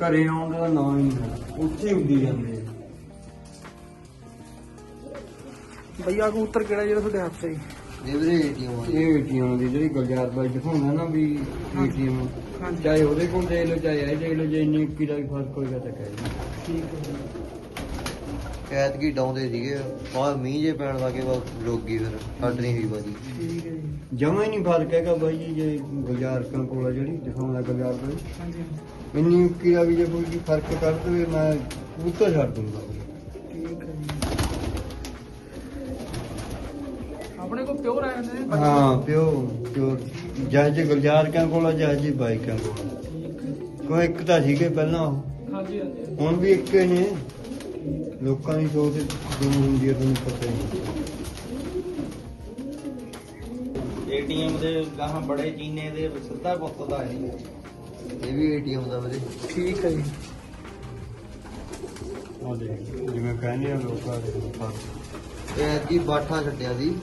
ਘਰੇ ਆਉਣ ਦਾ ਨਾਂ ਹੀ ਨਹੀਂ ਹੈ। ਉੱਥੇ ਉੱਡੀ ਜਾਂਦੇ ਭਈਆ ਕਬੂਤਰ ਕਿਹੜਾ ਜਿਹੜਾ ਤੁਹਾਡੇ ਹੱਥ 'ਚ ਹੈ? ਜੀ? ਇਹ ਵੀਰੇ ਏਟੀਐਮ। ਇਹ ਏਟੀਐਮ ਦੀ ਜਿਹੜੀ ਗੁਲਜ਼ਾਰ ਬਾਈ ਦਿਖਾਉਂਦਾ ਨਾ ਵੀ ਏਟੀਐਮ। ਹਾਂਜੀ। ਚਾਹੇ ਉਹਦੇ ਕੋਲ ਦੇ ਲਓ ਚਾਹੇ ਇਹ ਦੇ ਲਓ ਜੇ ਇੰਨੀ ਇੱਕੀ ਦਾ ਵੀ ਫ਼ਰਕ ਹੋਏਗਾ ਤਾਂ ਕਹਿ ਦਿਓ। ਠੀਕ ਹੈ ਜੀ। ਐਤਕੀ ਡਾਉਂਦੇ ਸੀਗੇ। ਆ ਮੀਂਹ ਜੇ ਪੈਣ ਲੱਗੇ ਬਸ ਰੁਕ ਗਈ ਫਿਰ ਕੱਢ ਨਹੀਂ ਹੋਈ ਬਾਜੀ। ਠੀਕ ਹੈ ਜੀ। ਜਮਾ ਹੀ ਨਹੀਂ ਫ਼ਰਕ ਹੈਗਾ ਬਾਈ ਜੀ ਜੇ ਗੁਲਜ਼ਾਰ ਕੰ ਕੋਲ ਆ ਜਿਹੜੀ ਦਿਖਾਉਂਦਾ ਗੁਲਜ਼ਾਰ ਕੋਲ ਹਾਂਜੀ। ਇੰਨੀ ਉੱਕੀ ਦਾ ਵੀ ਜੇ ਕੋਈ ਫ਼ਰਕ ਕਰ ਦੇਵੇ ਮੈਂ ਕਬੂਤਰ ਛੱਡ ਦੂੰਗਾ ਠੀਕ ਹੈ ਜੀ ਆਪਣੇ ਕੋਲ ਪਿਓਰ ਆਏ ਨੇ ਬੱਚੇ? ਹਾਂ ਪਿਓ ਪਿਓ ਜਾਂ ਜੇ ਗੁਲਜ਼ਾਰ ਕੰ ਕੋਲ ਆ ਜਾਂ ਜੀ ਬਾਈ ਕੰ ਕੋਲ ਹੈ। ਕੋਈ ਇੱਕ ਤਾਂ ਸੀਗੇ ਪਹਿਲਾਂ ਉਹ ਹਾਂਜੀ ਹਾਂਜੀ। ਹੁਣ ਵੀ ਇੱਕ ਹੀ ਨੇ ਲੋਕਾਂ ਦੀ ਸੋਚ ਜਿਵੇਂ ਹੁੰਦੀ ਹੈ ਤੁਹਾਨੂੰ ਪਤਾ ਹੀ ਹੈ। ਏਟੀਐਮ ਦੇ ਗਾਹਾਂ ਬੜੇ ਚੀਨੇ ਦੇ ਸਿੱਧਾ ਪੁੱਤ ਦਾ ਨਹੀਂ ਇਹ ਵੀ ਏਟੀਐਮ ਦਾ ਵੀਰੇ ਠੀਕ ਹੈ ਜੀ ਉਹ ਦੇਖ ਜਿਵੇਂ ਕਹਿੰਦੇ ਆ ਲੋਕਾਂ ਦੇ ਇਹ ਐਤਕੀ ਬਾਠਾ ਛੱਡਿਆ ਸੀ।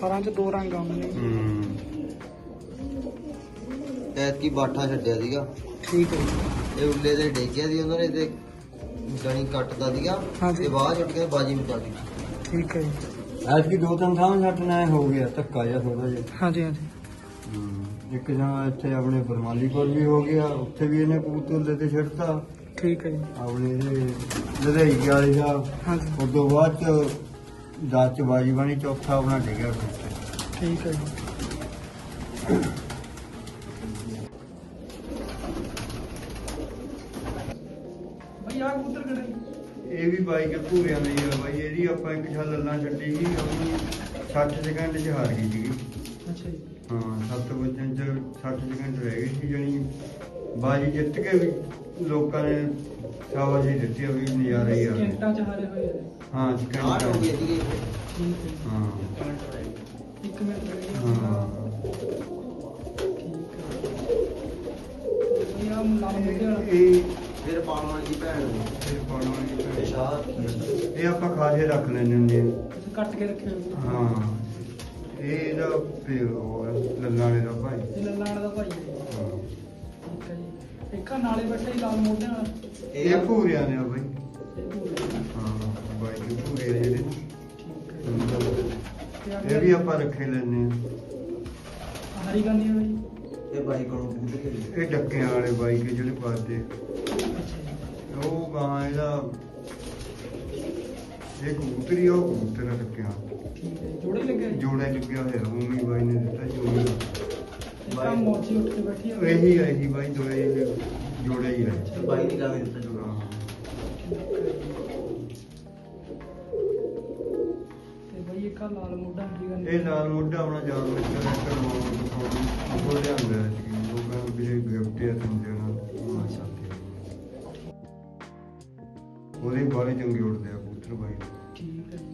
ਫਰਾਂ 'ਚ ਦੋ ਰੰਗ ਆਉਂਦੇ ਨੇ ਹੂੰ। ਐਤਕੀ ਬਾਠਾ ਛੱਡਿਆ ਸੀਗਾ। ਠੀਕ ਹੈ ਜੀ। ਇਹ ਉੱਲੇ ਦੇ ਡੇਗਿਆ ਸੀ ਉਹਨਾਂ ਨੇ ਤੇ ਗਣੀ ਕੱਟਦਾ ਸੀਗਾ ਹਾਂਜੀ। ਤੇ ਬਾਹਰ ਛੱਡ ਕੇ ਬਾਜੀ ਮੁਕਾ ਦਿੱਤੀ। ਠੀਕ ਹੈ ਜੀ। ਅੱਜ ਕੀ ਦੋ ਤਿੰਨ ਥਾਂ ਛੱਡਣਾ ਹੋ ਗਿਆ ਧੱਕਾ ਜਿਹਾ ਥੋੜਾ ਜਿਹਾ। ਹਾਂਜੀ ਹਾਂਜੀ। ਇੱਕ ਜਣਾ ਇੱਥੇ ਆਪਣੇ ਬਰਮਾਲੀਪੁਰ ਵੀ ਹੋ ਗਿਆ ਉੱਥੇ ਵੀ ਇਹਨੇ ਕਬੂਤਰ ਤੇ ਛੱਡਤਾ। ਠੀਕ ਹੈ ਜੀ। ਆਪਣੇ ਇਹਦੇ ਲੜਾਈ ਵਾਲੇ ਸਾਹਿਬ ਹਾਂਜੀ। ਉਸ ਤੋਂ ਬਾਅਦ ਚ ਦਸ ਚ ਬਾਜੀ ਬਣੀ ਚੌਥਾ ਆਪਣਾ ਡਿੱਗਿਆ ਫਿਰ ਠੀਕ ਹੈ ਜੀ। ਬਈ ਆ ਕਬੂਤਰ ਕਿਹੜੇ ਇਹ ਵੀ ਬਾਈ ਕੇ ਪੂਰਿਆਂ ਦੀ ਆ ਬਾਈ ਇਹਦੀ ਆਪਾਂ ਇੱਕ ਛਾਲ ਲੱਲਾਂ ਛੱਡੀ ਸੀ ਆਪਣੀ 60 ਸੈਕਿੰਡ ਚ ਹਾਰ ਗਈ ਸੀਗੀ। ਅੱਛਾ ਜੀ। ਹਾਂ 7 ਵਜੇ ਚ 60 ਸੈਕਿੰਡ ਰਹਿ ਗਈ ਸੀ ਜਣੀ। ਬਾਜੀ ਜਿੱਤ ਕੇ ਵੀ ਲੋਕਾਂ ਨੇ ਸ਼ਾਬਾਸ਼ੀ ਦਿੱਤੀ ਆ ਵੀ ਨਜ਼ਾਰਾ ਹੀ ਆ। ਸਕਿੰਟਾਂ ਚ ਹਾਰੇ ਹੋਏ ਆ। ਹਾਂ ਆਹ ਸੈਕਿੰਡ ਹੋ ਗਈ ਸੀਗੀ ਹੈ। ਇੱਕ ਮਿੰਟ ਹਾਂ। ਇਹ ਫਿਰ ਪਾਉਣ ਵਾਲੀ ਦੀ ਭੈਣ ਨੂੰ। ਇਹ ਪਾਉਣ ਵਾਲੀ ਇਹ ਭੈਣ। ਸ਼ਾਹ ਇਹ ਆਪਾਂ ਖਾਸੇ ਰੱਖ ਲੈਂਦੇ ਹੁੰਦੇ ਆ। ਕੱਟ ਕੇ ਰੱਖਿਓ ਜੀ। ਹਾਂ। ਇਹ ਇਹਦਾ ਪਿਓ ਲੱਲਾਂ ਵਾਲੇ ਦਾ ਭਾਈ। ਇਹ ਲੱਲਾਣ ਦਾ ਭਾਈ ਹੈ। ਠੀਕ ਹੈ ਜੀ। ਇੱਕ ਨਾਲੇ ਬੈਠਾ ਹੀ ਲਾਲ ਮੋਢਿਆਂ ਵਾਲਾ। ਇਹ ਭੂਰਿਆਂ ਨੇ ਆ ਬਾਈ ਦੇ ਭੂਰੇ ਜਿਹੜੇ ਇਹ ਵੀ ਆਪਾਂ ਰੱਖੇ ਲੈਂਦੇ ਆ ਹਰੀ ਗਾਨੀ ਹੈ ਬਈ ਇਹ ਬਾਈ ਕੋਲੋਂ ਪੁੱਛ ਕੇ ਲਈ। ਇਹ ਡੱਕਿਆਂ ਵਾਲੇ ਬਾਈ ਕੇ ਜਿਹੜੇ ਪਾਦੇ। ਉਹ ਗਾਂ ਇਹਦਾ ਇਹ ਕਬੂਤਰੀ ਆ, ਉਹ ਕਬੂਤਰ ਆ ਡੱਕਿਆਂ ਠੀਕ ਹੈ ਜੋੜੇ ਲੱਗੇ ਜੋੜਾ ਲੱਗਿਆ ਹੋਇਆ ਵੀ ਬਾਈ ਨੇ ਦਿੱਤਾ ਜੋੜਾ। ਇੱਕ ਆ ਮੋਚੀ ਉੱਠ ਕੇ ਬੈਠੀ ਆ। ਇਹੀ ਆ ਇਹੀ ਬਾਈ ਦੋਏ ਇਹ ਜੋੜਾ ਹੀ ਆ। ਬਾਈ ਦੀ ਗੱਲ ਦਿੱਤਾ ਹਾਂ। ਆ ਲਾਲ ਮੋਢਾ ਹਰੀ ਗਾਨੀ ਇਹ ਲਾਲ ਮੋਢਾ ਆਪਣਾ ਜਾਨ ਵਿੱਚ ਰੱਖਣ ਨੂੰ ਉਹ ਲਿਆਂਦਾ ਸੀ ਲੋਕਾਂ ਵੀਰੇ ਗਿਫਟ ਆ ਦਿੰਦੇ ਉਹਨਾਂ ਉਹਨਾਂ ਸਾਥੀ ਉਹਦੇ ਬਾਰੇ ਚੰਗੇ ਉੜਦੇ ਆ ਕਬੂਤਰ ਬਾਈ ਠੀਕ ਹੈ ਜੀ।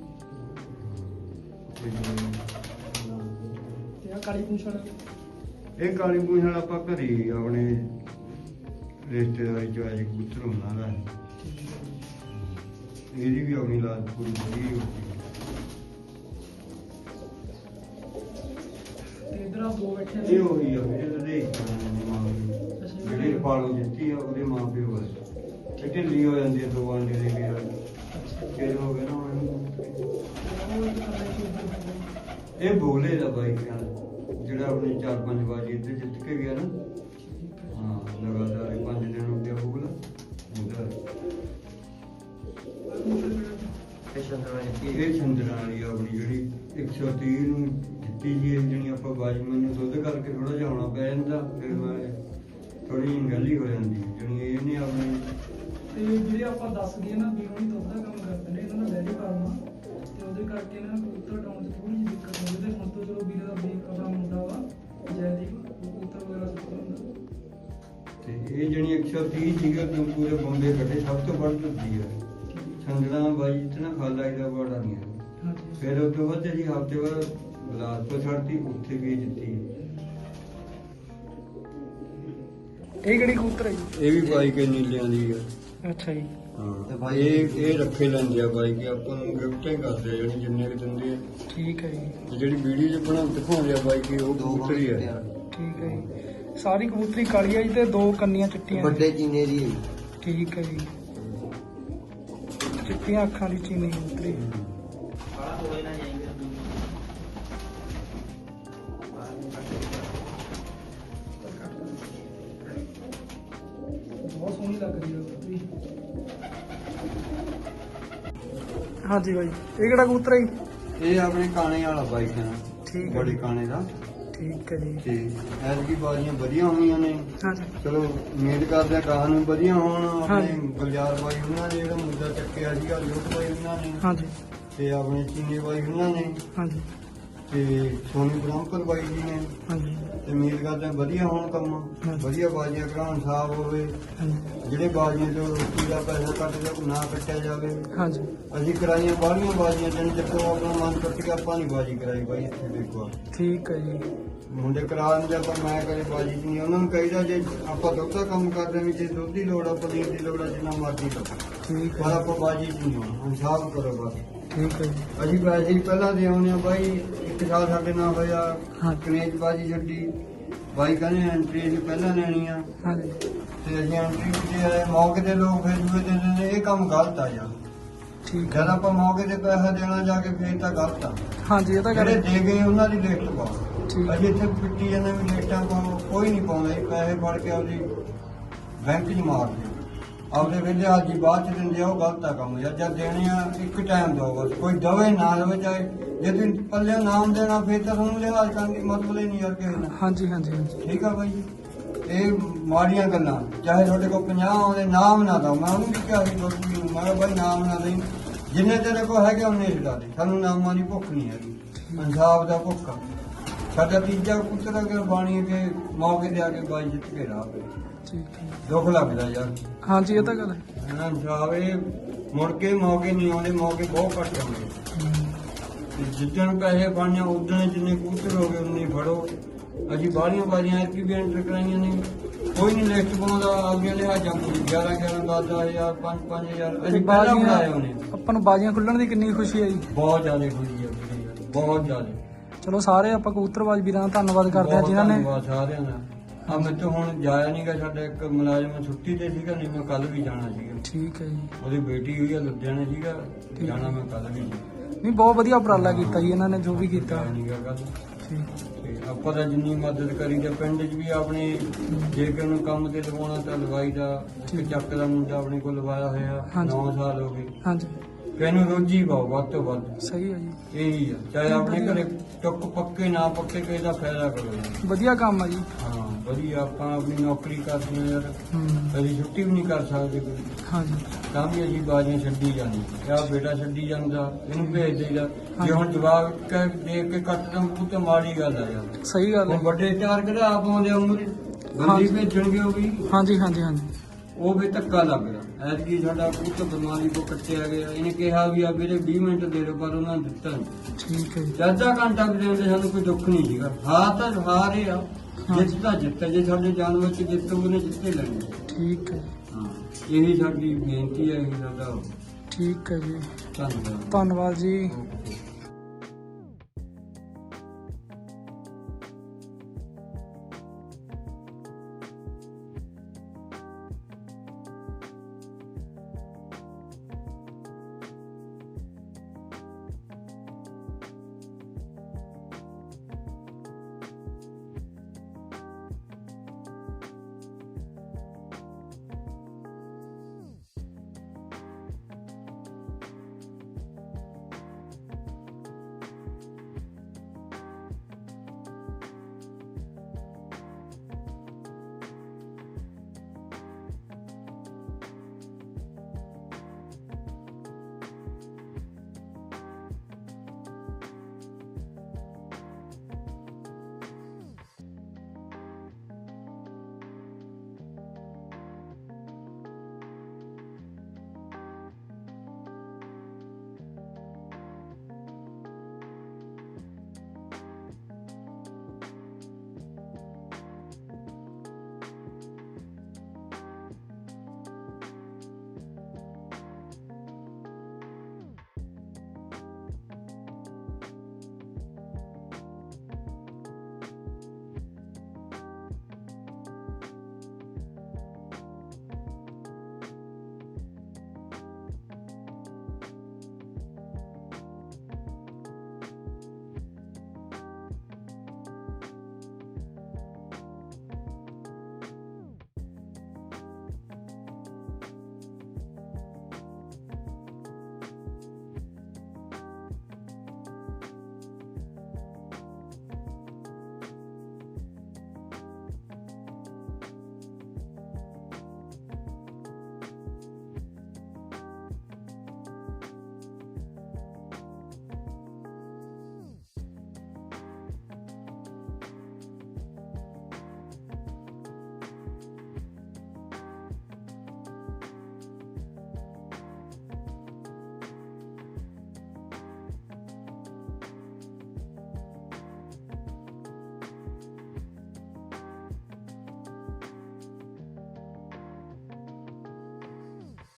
ਤੇ ਆ ਕਾਲੀ ਪੂਛ ਵਾਲਾ ਇਹ ਕਾਲੀ ਪੂਛ ਨਾਲ ਆਪਾਂ ਘਰੇ ਹੀ ਆਪਣੇ ਰਿਸ਼ਤੇਦਾਰੀ ਚ ਆਏ ਕਬੂਤਰ ਉਹਨਾਂ ਦਾ। ਹੈ। ਇਹਦੀ ਵੀ ਆਪਣੀ ਲਾਜ ਪੂਰੀ ਵਧੀਆ ਹੀ ਹੁੰਦੀ ਇਧਰ ਆ ਦੋ ਬੈਠੇ ਇਹ ਉਹੀ ਆ ਵੀਰੇ ਉਹਦੇ ਜਿਹੜੀ ਪਾਲੋ ਜਿੱਤੀ ਆ ਉਹਦੇ ਮਾਂ ਪਿਓ ਆ। ਢਿੱਲੀ ਹੋ ਜਾਂਦੀ ਆ ਦੋ ਆਂਡੇ ਦੇ ਕੇ ਕਿਹੜੇ ਹੋ ਗਏ ਨਾ ਇਹ ਬੋਲੇ ਦਾ ਬਾਈ ਕਹਿੰਦਾ ਜਿਹੜਾ ਆਪਣੀ ਚਾਰ ਪੰਜ ਵਾਰੀ ਇੱਥੇ ਜਿੱਤ ਕੇ ਗਿਆ ਨਾ। ਹਾਂ ਲਗਾਤਾਰ ਇਹ ਪੰਜ ਦਿਨ ਹੋ ਗਿਆ ਬੋਲਾ। ਉਹਦਾ ਇਹ ਨੇ ਇਹ ਚੰਦਰਾਂ ਵਾਲੀ ਆ ਆਪਣੀ ਜਿਹੜੀ 130 ਨੂੰ ਜਿੱਤੀ ਜੀ ਇਹ ਜਿਹੜੀ ਆਪਾਂ ਬਾਜੀ ਮੈਨੂੰ ਦੁੱਧ ਕਰਕੇ ਥੋੜਾ ਜਿਹਾ ਆਉਣਾ ਪੈ ਜਾਂਦਾ ਫਿਰ ਮੈਂ ਥੋੜੀ ਜਿਹੀ ਗੱਲ ਹੀ ਹੋ ਜਾਂਦੀ ਜਿਹੜੀ ਇਹਨੇ ਆਪਣੀ। ਤੇ ਜਿਹੜੇ ਆਪਾਂ ਦੱਸ ਦਈਏ ਨਾ ਵੀ ਉਹਨੀ ਦੁੱਧ ਦਾ ਕੰਮ ਕਰਦੇ ਨੇ ਇਹਨਾਂ ਦਾ ਡੈਰੀ ਫਾਰਮ ਆ ਤੇ ਉਹਦੇ ਕਰਕੇ ਇਹਨਾਂ ਨੂੰ ਕਬੂਤਰ ਡਾਉਣ 'ਚ ਥੋੜੀ ਜਿਹੀ ਦਿੱਕਤ ਹੁੰਦੀ ਤੇ ਹੁਣ ਤੋਂ ਚਲੋ ਵੀਰੇ ਦਾ ਬੇਕ ਆਪਣਾ ਮੁੰਡਾ ਵਾ ਜੈਦੀਪ ਕਬੂਤਰ ਵਗੈਰਾ ਸੁੱਕਦਾ ਹੁੰਦਾ ਤੇ ਇਹ ਜਿਹੜੀ 130 ਸੀਗਾ ਤਾਂ ਪੂਰੇ ਬੰਦੇ ਕੱਢੇ ਸਭ ਤੋਂ ਵੱਧ ਦਿੱਤੀ ਹੈ। ਸੰਗਣਾ ਬਾਈ ਤੇ ਨਾ ਖਾਲਾ ਇਹਦਾ ਬੜਾ ਨਹੀਂ ਫਿਰ ਉਸ ਤੋਂ ਬਾਅਦ ਜਿਹੜੀ ਹਫ਼ਤੇ ਬਾਅਦ ਬਿਲਾਸਪੁਰ ਛੱਡਤੀ ਉੱਥੇ ਵੀ ਜਿੱਤੀ। ਇਹ ਕਿਹੜੀ ਕਬੂਤਰ ਹੈ ਜੀ? ਇਹ ਵੀ ਬਾਈ ਕੇ ਨੀਲਿਆਂ ਦੀ ਹੈ ਅੱਛਾ ਜੀ। ਤੇ ਬਾਈ ਇਹ ਇਹ ਰੱਖੇ ਲੈਂਦੇ ਆ ਬਾਈ ਕੇ ਆਪਾਂ ਨੂੰ ਗਿਫਟਾਂ ਹੀ ਕਰਦੇ ਆ ਜਿਹੜੀ ਜਿੰਨੇ ਕਿ ਦਿੰਦੇ ਆ। ਠੀਕ ਹੈ ਜੀ। ਤੇ ਜਿਹੜੀ ਵੀਡੀਓ 'ਚ ਬਣਾ ਦਿਖਾਉਂਦੇ ਆ ਬਾਈ ਕੇ ਉਹ ਕਬੂਤਰ ਹੀ। ਠੀਕ ਹੈ ਜੀ। ਸਾਰੀ ਕਬੂਤਰੀ ਕਾਲੀ ਹੈ ਜੀ ਤੇ ਦੋ ਕੰਨੀਆਂ ਚਿੱਟੀਆਂ। ਵੱਡੇ ਚੀਨੇ ਦੀ ਹੈ ਜੀ। ਠੀਕ ਹੈ ਜੀ। ਚਿੱਟੀਆਂ ਅੱਖਾਂ ਦੀ ਚੀਨੀ ਕਬੂਤਰੀ। ਹਾਂਜੀ ਬਾਈ। ਇਹ ਕਿਹੜਾ ਕਬੂਤਰ ਹੈ ਜੀ? ਇਹ ਆਪਣੇ ਕਾਣੇ ਵਾਲਾ ਬਾਈਕ ਹੈ। ਠੀਕ ਹੈ ਬੜੇ ਕਾਣੇ ਦਾ। ਠੀਕ ਹੈ ਜੀ। ਤੇ ਐਤਕੀ ਬਾਜ਼ੀਆਂ ਵਧੀਆ ਹੋਈਆਂ ਨੇ। ਹਾਂਜੀ। ਚਲੋ ਉਮੀਦ ਕਰਦੇ ਆ ਗਾਹਾਂ ਨੂੰ ਵਧੀਆ ਹੋਣ। ਆਪਣੇ ਹਾਂਜੀ। ਗੁਲਜ਼ਾਰ ਬਾਈ ਉਹਨਾਂ ਨੇ ਜਿਹੜਾ ਮੁੱਦਾ ਚੱਕਿਆ ਸੀਗਾ ਲੋਟ ਬਾਈ ਉਹਨਾਂ ਨੇ। ਹਾਂਜੀ। ਤੇ ਆਪਣੇ ਚੀਨੇ ਬਾਈ ਉਹਨਾਂ ਨੇ। ਹਾਂਜੀ। ਤੇ ਸੋਨੀ ਬ੍ਰਹਮਪੁਰ ਬਾਈ ਜੀ ਨੇ। ਹਾਂਜੀ। ਤੇ ਉਮੀਦ ਕਰਦੇ ਆ ਵਧੀਆ ਹੋਣ ਕੰਮ। ਵਧੀਆ ਬਾਜ਼ੀਆਂ ਕਰਾਉਣ ਸਾਫ਼ ਹੋਵੇ। ਜਿਹੜੇ ਬਾਜ਼ੀਆਂ ਤੋਂ ਰੋਟੀ ਦਾ ਪੈਸਾ ਕੱਟਦੇ ਉਹ ਨਾ ਕੱਟਿਆ ਜਾਵੇ। ਹਾਂਜੀ। ਅਸੀਂ ਕਰਾਈਆਂ ਬਾਹਲੀਆਂ ਬਾਜ਼ੀਆਂ ਜਿੰਨ ਜਿੱਥੋਂ ਆਪਣਾ ਮਨ ਟੁੱਟ ਗਿਆ ਆਪਾਂ ਨਹੀਂ ਬਾਜ਼ੀ ਕਰਾਈ ਬਾਈ ਇੱਥੇ ਦੇਖੋ ਠੀਕ ਹੈ ਜੀ। ਮੁੰਡੇ ਕਰਾ ਦਿੰਦੇ ਆਪਾਂ ਮੈਂ ਕਰੇ ਬਾਜੀ ਨਹੀਂ ਉਹਨਾਂ ਨੂੰ ਕਹੀਦਾ ਜੇ ਆਪਾਂ ਦੁੱਧ ਦਾ ਕੰਮ ਕਰਦੇ ਵੀ ਜੇ ਦੁੱਧ ਦੀ ਲੋੜ ਆ ਪਨੀਰ ਦੀ ਲੋੜ ਆ ਜਿੰਨਾ ਮਰਜ਼ੀ ਲਓ ਠੀਕ ਪਰ ਹੈ ਆਪਾਂ ਬਾਜੀ ਨਹੀਂ ਆਉਣਾ ਇਨਸਾਫ ਕਰੋ ਬਸ। ਠੀਕ ਹੈ ਜੀ। ਅਸੀਂ ਹੀ ਪਹਿਲਾਂ ਦੇ ਆਉਣੇ ਆ ਬਾਈ ਇੱਕ ਸਾਲ ਸਾਡੇ ਨਾਲ ਹੋਇਆ ਹਾਂ। ਕਨੇਜ ਬਾਜੀ ਛੱਡੀ। ਬਾਈ ਕਹਿੰਦੇ ਐਂਟਰੀ ਅਸੀਂ ਪਹਿਲਾਂ ਲੈਣੀ ਆ। ਹਾਂਜੀ ਤੇ ਅਸੀਂ ਐਂਟਰੀ ਤੇ ਆਏ ਮੌਕੇ ਤੇ ਲੋਕ ਫਿਰ ਦੂਏ ਦਿਨ ਦਿੰਦੇ ਇਹ ਕੰਮ ਗਲਤ ਆ ਯਾਰ। ਠੀਕ ਹੈ। ਜਦ ਆਪਾਂ ਮੌਕੇ ਤੇ ਪੈਸਾ ਦੇਣਾ ਜਾ ਕੇ ਫੇਰ ਤਾਂ ਗਲਤ ਆ। ਹਾਂਜੀ ਇਹ ਤਾਂ ਗੱਲ ਜਿਹੜੇ ਦੇ ਗਏ ਉਹਨਾਂ ਦੀ ਲਿਸਟ ਪਾਓ ਠੀਕ। ਅਜੇ ਇੱਥੇ ਪਿੱਟੀ ਜਾਂਦੇ ਵੀ ਲਿਸਟਾਂ ਪਾਓ ਕੋਈ ਨਹੀਂ ਪਾਉਂਦਾ ਜੀ ਪੈਸੇ ਫੜ ਕੇ ਆਪਦੀ ਬੈਂਕ 'ਚ ਮਾਰਦੇ ਆਪਦੇ ਵੇਲੇ ਹਾਜੀ ਬਾਅਦ ਚ ਦਿੰਦੇ ਆ ਉਹ ਗਲਤ ਆ ਕੰਮ ਯਾਰ। ਜਦ ਦੇਣੇ ਆ ਇੱਕ ਟਾਈਮ ਦੋ ਬਸ। ਕੋਈ ਦਵੇ ਨਾ ਦਵੇ ਚਾਹੇ ਜੇ ਤੁਸੀਂ ਪੱਲੇ ਨਾਮ ਦੇਣਾ ਫੇਰ ਤਾਂ ਤੁਹਾਨੂੰ ਲਿਹਾਜ਼ ਕਰਨ ਦੀ ਮਤਲਬ ਹੀ ਨਹੀਂ ਯਾਰ ਕਿਸੇ ਨਾਲ। ਹਾਂਜੀ ਹਾਂਜੀ ਹਾਂਜੀ। ਠੀਕ ਆ ਬਾਈ ਇਹ ਮਾੜੀਆਂ ਗੱਲਾਂ। ਚਾਹੇ ਤੁਹਾਡੇ ਕੋਲ 50 ਆਉਂਦੇ ਨਾਮ ਨਾ ਦੋ ਮੈਂ ਉਹਨੂੰ ਵੀ ਕਿਹਾ ਸੀ ਦੋਸਤੀ ਨੂੰ ਮੈਂ ਕਿਹਾ ਬਾਈ ਨਾਮ ਨਾ ਦੇਈ। ਜਿੰਨੇ ਤੇਰੇ ਕੋਲ ਹੈਗੇ ਉਹਨੇ ਛਡਾ ਦੇ ਸਾਨੂੰ ਨਾਮਾਂ ਦੀ ਭੁੱਖ ਨਹੀਂ ਹੈਗੀ। ਪੰਜਾਬ ਦਾ ਭੁੱਖ ਆ। ਸਾਡਾ ਤੀਜਾ ਪੁੱਤਰ ਗਿਆ ਬਾਣੀ ਕੇ ਮੌਕੇ ਤੇ ਆ ਕੇ ਬਾਈ ਜਿੱਤ ਕੇ ਰਾਹ ਪਏ ਠੀਕ ਹੈ। ਦੁੱਖ ਲੱਗਦਾ ਯਾਰ। ਹਾਂਜੀ ਇਹ ਤਾਂ ਗੱਲ ਹੈ। ਇਹਨਾਂ ਇਹ ਮੁੜ ਕੇ ਮੌਕੇ ਨਹੀਂ ਆਉਂਦੇ ਮੌਕੇ ਬਹੁਤ ਘੱਟ ਆਉਂਦੇ। ਤੇ ਜਿੱਦਣ ਪੈਸੇ ਬਣਨੇ ਉਦੋਂ ਜਿੰਨੇ ਕੂਤਰ ਹੋ ਗਏ ਉਨੇ ਫੜੋ। ਅਸੀਂ ਬਾਹਲੀਆਂ ਬਾਜ਼ੀਆਂ ਐਤਕੀ ਵੀ ਐਂਟਰ ਕਰਾਈਆਂ ਨੇ। ਕੋਈ ਨਹੀਂ ਲਿਸਟ ਪਾਉਂਦਾ ਅੱਗੇ ਲਿਆ ਜਾਂਦੀ 11 11 10 ਹਜ਼ਾਰ 5 5000 ਤੇ ਅਸੀਂ ਪਹਿਲਾਂ ਬਾਜ਼ੀਆਂ ਬਣਾਏ ਉਹਨੇ ਆਪਾਂ ਨੂੰ ਬਾਜ਼ੀਆਂ ਖੁੱਲਣ ਦੀ ਕਿੰਨੀ ਖੁਸ਼ੀ ਹੈ ਜੀ। ਬਹੁਤ ਜ਼ਿਆਦਾ ਖੁਸ਼ੀ ਹੈ ਵੀਰੇ ਯਾਰ, ਬਹੁਤ ਜ਼ਿਆਦਾ। ਚਲੋ ਸਾਰੇ ਆਪਾਂ ਕਬੂਤਰਬਾਜ਼ ਵੀਰਾਂ ਦਾ ਧੰਨਵਾਦ ਕਰਦੇ ਹਾਂ ਬਹੁਤ ਜਿਨ੍ਹਾਂ ਨੇ ਧੰਨਵਾਦ ਸਾਰਿਆਂ ਦਾ। ਆ ਮੈਂ ਤਾਂ ਹੁਣ ਜਾਇਆ ਨਹੀਂਗਾ ਸਾਡਾ ਇੱਕ ਮੁਲਾਜ਼ਮ ਛੁੱਟੀ ਤੇ ਸੀਗਾ ਨਹੀਂ ਮੈਂ ਕੱਲ ਵੀ ਜਾਣਾ ਸੀਗਾ। ਠੀਕ ਹੈ ਜੀ। ਉਹਦੀ ਬੇਟੀ ਹੋਈ ਆ ਲੁਧਿਆਣੇ ਸੀਗਾ ਜਾਣਾ ਮੈਂ ਕੱਲ ਵੀ। ਨਹੀਂ ਬਹੁਤ ਵਧੀਆ ਉਪਰਾਲਾ ਕੀਤਾ ਜੀ ਇਹਨਾਂ ਨੇ ਜੋ ਵੀ ਕੀਤਾ। ਜਾਇਆ ਨਹੀਂਗਾ ਕੱਲ ਠੀਕ। ਤੇ ਆਪਾਂ ਤਾਂ ਜਿੰਨੀ ਮਦਦ ਕਰੀ ਤੇ ਪਿੰਡ 'ਚ ਵੀ ਆਪਣੇ ਜੇ ਕਿ ਉਹਨੂੰ ਕੰਮ ਤੇ ਲਵਾਉਣਾ ਤਾਂ ਲਵਾਈ ਦਾ। ਇੱਕ ਚੱਕ ਦਾ ਮੁੰਡਾ ਆਪਣੇ ਕੋਲ ਲਵਾਇਆ ਹੋਇਆ ਹਾਂਜੀ। 9 ਸਾਲ ਹੋ ਗਏ। ਹਾਂਜੀ। ਕਹਿੰਨੂੰ ਰੋਜੀ ਪਾਓ ਵੱਧ ਤੋਂ ਵੱਧ। ਸਹੀ ਹੈ ਜੀ। ਇਹੀ ਆ ਚਾਹੇ ਆਪਣੇ ਘਰੇ ਟੁੱਕ ਪੱਕੇ ਨਾ ਪੱਕੇ ਕਿਸੇ ਦਾ ਫਾਇਦਾ ਕਰੋ। ਵਧੀਆ ਕੰਮ ਆ ਜੀ। ਹਾਂ। ਵਧੀਆ ਆਪਾਂ ਆਪਣੀ ਨੌਕਰੀ ਕਰਦੇ ਹਾਂ ਯਾਰ। ਕਦੀ ਛੁੱਟੀ ਵੀ ਨਹੀਂ ਕਰ ਸਕਦੇ ਕੋਈ। ਹਾਂਜੀ। ਤਾਂ ਵੀ ਅਸੀਂ ਬਾਜ਼ੀਆਂ ਛੱਡੀ ਜਾਂਦੀ ਆ ਬੇਟਾ ਛੱਡੀ ਜਾਂਦਾ ਇਹਨੂੰ ਭੇਜ ਦੇਈਦਾ। ਜੇ ਹੁਣ ਜਵਾਬ ਦੇਖ ਕੇ ਕੱਟ ਦਮ ਪੁੱਤ ਮਾੜੀ ਗੱਲ ਆ ਯਾਰ। ਸਹੀ ਗੱਲ ਹੁਣ ਹੈ ਵੱਡੇ ਚਾਰ ਕਿਹੜਾ ਆਪ ਆਉਂਦੇ ਉਮਰ ਬੰਦੀ ਹਾਂਜੀ। ਭੇਜਣਗੇ ਉਹ ਵੀ? ਹਾਂਜੀ ਹਾਂਜੀ ਹਾਂਜੀ। ਉਹ ਵੀ ਧੱਕਾ ਲੱਗ ਰਿਹਾ। ਐਤਕੀ ਸਾਡਾ ਪੁੱਤ ਬਿਮਾਰੀ ਤੋਂ ਕੱਟਿਆ ਗਿਆ। ਇਹਨੇ ਕਿਹਾ ਵੀ ਆ ਵੀਰੇ 20 ਮਿੰਟ ਦੇ ਦਿਓ ਪਰ ਉਹਨਾਂ ਨੇ ਦਿੱਤਾ ਨਹੀਂ। ਠੀਕ ਹੈ ਜੀ। ਚਾਚਾ ਘੰਟਾ ਵੀ ਦਿੰਦੇ ਸਾਨੂੰ ਕੋਈ ਦੁੱਖ ਨਹੀਂ ਸੀਗਾ। ਹਾਰ ਤਾਂ ਹਾਰ ਹੀ ਆ। ਜਿੱਤ ਤਾਂ ਜਿੱਤ ਹੈ। ਜੇ ਸਾਡੇ ਜਾਨਵਰ ਚ ਜਿੱਤ ਉਹਨੇ ਜਿੱਤੇ ਲੈਣੇ ਠੀਕ ਹੈ। ਹਾਂ ਇਹੀ ਸਾਡੀ ਬੇਨਤੀ ਹੈ ਇਹੀ ਸਾਡਾ ਠੀਕ ਹੈ ਜੀ। ਧੰਨਵਾਦ। ਧੰਨਵਾਦ ਜੀ।